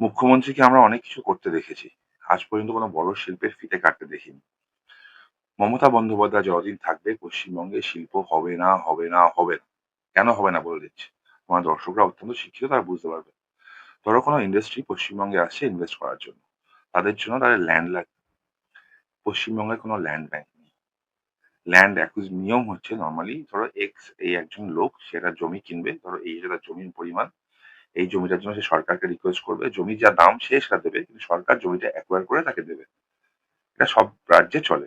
মুখ্যমন্ত্রীকে আমরা অনেক কিছু করতে দেখেছি। আজ পর্যন্ত কোনো বড় শিল্পের ফিতে কাটতে দেখিনি। মমতা বন্দ্যোপাধ্যায় যতদিন থাকবে, পশ্চিমবঙ্গে শিল্প হবে না হবে না হবে না। কেন হবে না বলে দিচ্ছে? আমার দর্শকরা অত্যন্ত শিক্ষিত, তারা বুঝতে পারবে। ধরো কোনো ইন্ডাস্ট্রি পশ্চিমবঙ্গে আসছে ইনভেস্ট করার জন্য। তাদের জন্য তাদের ল্যান্ড লাগবে। পশ্চিমবঙ্গে কোনো ল্যান্ড ব্যাংক নেই। ল্যান্ড অ্যাকুইজ নিয়ম হচ্ছে নর্মালি ধরো এক্স এই একজন লোক সেটা জমি কিনবে। ধরো এই যে তার জমির পরিমাণ। এই জমিটার জন্য সে সরকারকে রিকোয়েস্ট করবে। জমি যা দাম, সে সেটা দেবে, কিন্তু সরকার জমিটা অ্যাকোয়ার করে তাকে দেবে। এটা সব রাজ্যে চলে।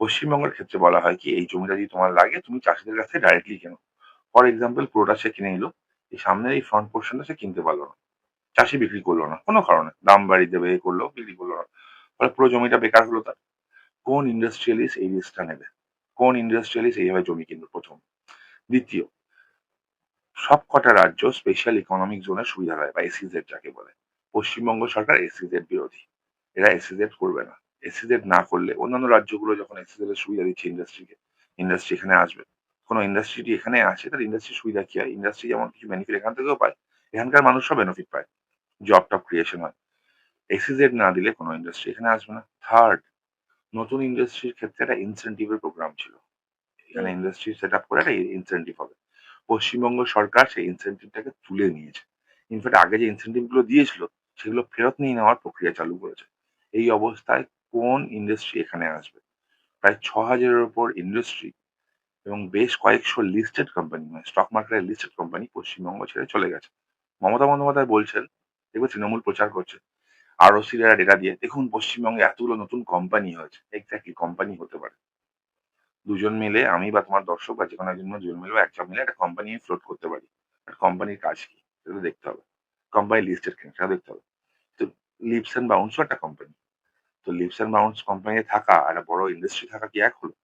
পশ্চিমবঙ্গের ক্ষেত্রে বলা হয় কি, এই জমিটা যদি তোমার লাগে, তুমি চাষিদের কাছে ডাইরেক্টলি কেনো। ফর এক্সাম্পল পুরোটা সে কিনে নিল, এই সামনের এই ফ্রন্ট পোর্শনটা সে কিনতে পারল না। চাষি বিক্রি করল না, কোনো কারণে। দাম বাড়িয়ে দেবে, এ করল, বিক্রি করল না। ফলে পুরো জমিটা বেকার হলো তার। কোন ইন্ডাস্ট্রিয়ালিস্ট এই রিস্কটা নেবে? কোন ইন্ডাস্ট্রিয়ালিস্ট এইভাবে জমি কিনবে প্রথম? দ্বিতীয় সব কটা রাজ্য স্পেশাল ইকোনমিক জোনের সুবিধা দেয় বা এসিজেড যাকে বলে। পশ্চিমবঙ্গ সরকার এসিজেড বিরোধী। এরা এসিজেড করবে না। এসিজেড না করলে অন্যান্য রাজ্যগুলো যখন এসিজেড এর সুবিধা দিচ্ছে ইন্ডাস্ট্রিকে ইন্ডাস্ট্রি এখানে আসবে। কোনো ইন্ডাস্ট্রি এখানে আসে তার ইন্ডাস্ট্রির সুবিধা কি হয়? ইন্ডাস্ট্রি যেমন কিছু বেনিফিট এখান থেকেও পায় এখানকার মানুষও বেনিফিট পায়। জব টপ ক্রিয়েশন হয়। এসিজেড না দিলে কোনো ইন্ডাস্ট্রি এখানে আসবে না। থার্ড নতুন ইন্ডাস্ট্রির ক্ষেত্রে একটা ইনসেন্টিভের প্রোগ্রাম ছিল। এখানে ইন্ডাস্ট্রি সেট আপ করে একটা ইনসেন্টিভ হবে। পশ্চিমবঙ্গ সরকার সেই ইনসেন্টিভটাকে তুলে নিয়েছে। ইনফ্যাক্ট আগে যে ইনসেন্টিভগুলো দিয়েছিল, সেগুলো ফেরত নিয়ে নেওয়ার প্রক্রিয়া চালু করেছে। এই অবস্থায় কোন ইন্ডাস্ট্রি এখানে আসবে? প্রায় ছ হাজারের উপর ইন্ডাস্ট্রি এবং বেশ কয়েকশো লিস্টেড কোম্পানি মানে স্টক মার্কেটের লিস্টেড কোম্পানি পশ্চিমবঙ্গ ছেড়ে চলে গেছে। মমতা বন্দ্যোপাধ্যায় বলছেন, দেখবে তৃণমূল প্রচার করছে। আরও সিরা ডেটা দিয়ে। দেখুন, পশ্চিমবঙ্গে এতগুলো নতুন কোম্পানি হয়েছে। এক্স্যাক্টলি কোম্পানি হতে পারে। দুজন মিলে আমি বা তোমার দর্শক বা যে কোনো একজন দুজন মিলে বা একজন মিলে একটা কোম্পানি ফ্লোট করতে পারি। একটা কোম্পানির কাজ কি? সেটা দেখতে হবে। কোম্পানি লিস্টেড কিনা সেটা দেখতে হবে। তো লিপস অ্যান্ড বাউন্সও একটা কোম্পানি তো লিপস অ্যান্ড বাউন্স কোম্পানিতে থাকা একটা বড় ইন্ডাস্ট্রি থাকা কি এক হলো?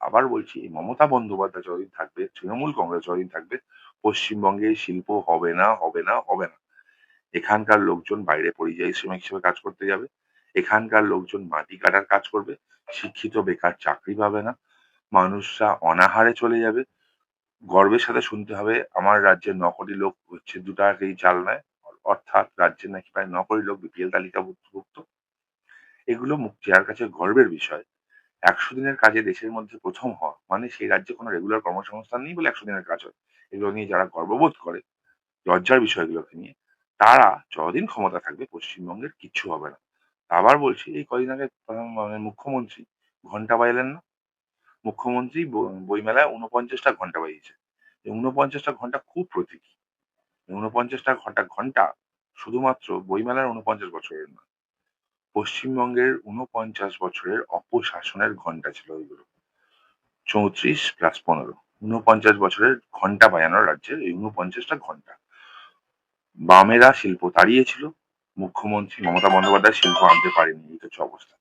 আবার বলছি মমতা বন্দ্যোপাধ্যায় যতদিন থাকবে, তৃণমূল কংগ্রেস যতদিন থাকবে, পশ্চিমবঙ্গে শিল্প হবে না হবে না হবে না। এখানকার লোকজন বাইরে পরিযায়ী শ্রমিক হিসেবে কাজ করতে যাবে। এখানকার লোকজন মাটি কাটার কাজ করবে, শিক্ষিত বেকার চাকরি পাবে না, মানুষরা অনাহারে চলে যাবে। গর্বের সাথে শুনতে হবে, আমার রাজ্যের ন কোটি লোক হচ্ছে দু টাকা কেজি চাল নেয়, অর্থাৎ রাজ্যের নাকি প্রায় ন কোটি লোক বিপিএল তালিকাভুক্ত। এগুলো মুখ যার কাছে গর্বের বিষয়। একশো দিনের কাজে দেশের মধ্যে প্রথম হওয়া মানে সেই রাজ্যে কোনো রেগুলার কর্মসংস্থান নেই বলে একশো দিনের কাজ হয়। এগুলো নিয়ে যারা গর্ববোধ করে, লজ্জার বিষয়গুলোকে নিয়ে, তারা যতদিন ক্ষমতা থাকবে পশ্চিমবঙ্গের কিচ্ছু হবে না। আবার বলছি, এই কদিন আগে মানে মুখ্যমন্ত্রী ঘণ্টা বাজালেন না? মুখ্যমন্ত্রী বইমেলায় উনপঞ্চাশটা ঘণ্টা বাজিয়েছে। এই উনপঞ্চাশটা ঘণ্টা খুব প্রতীকী। উনপঞ্চাশটা ঘণ্টা ঘণ্টা শুধুমাত্র বইমেলার উনপঞ্চাশ বছরের নয়, পশ্চিমবঙ্গের উনপঞ্চাশ বছরের অপশাসনের ঘণ্টা ছিল ওইগুলো চৌত্রিশ প্লাস পনেরো উনপঞ্চাশ বছরের ঘণ্টা বাজানোর রাজ্যের এই উনপঞ্চাশটা ঘণ্টা বামেরা শিল্প তাড়িয়েছিল মুখ্যমন্ত্রী মমতা বন্দ্যোপাধ্যায় শিল্প আনতে পারেনি এই হচ্ছে অবস্থা।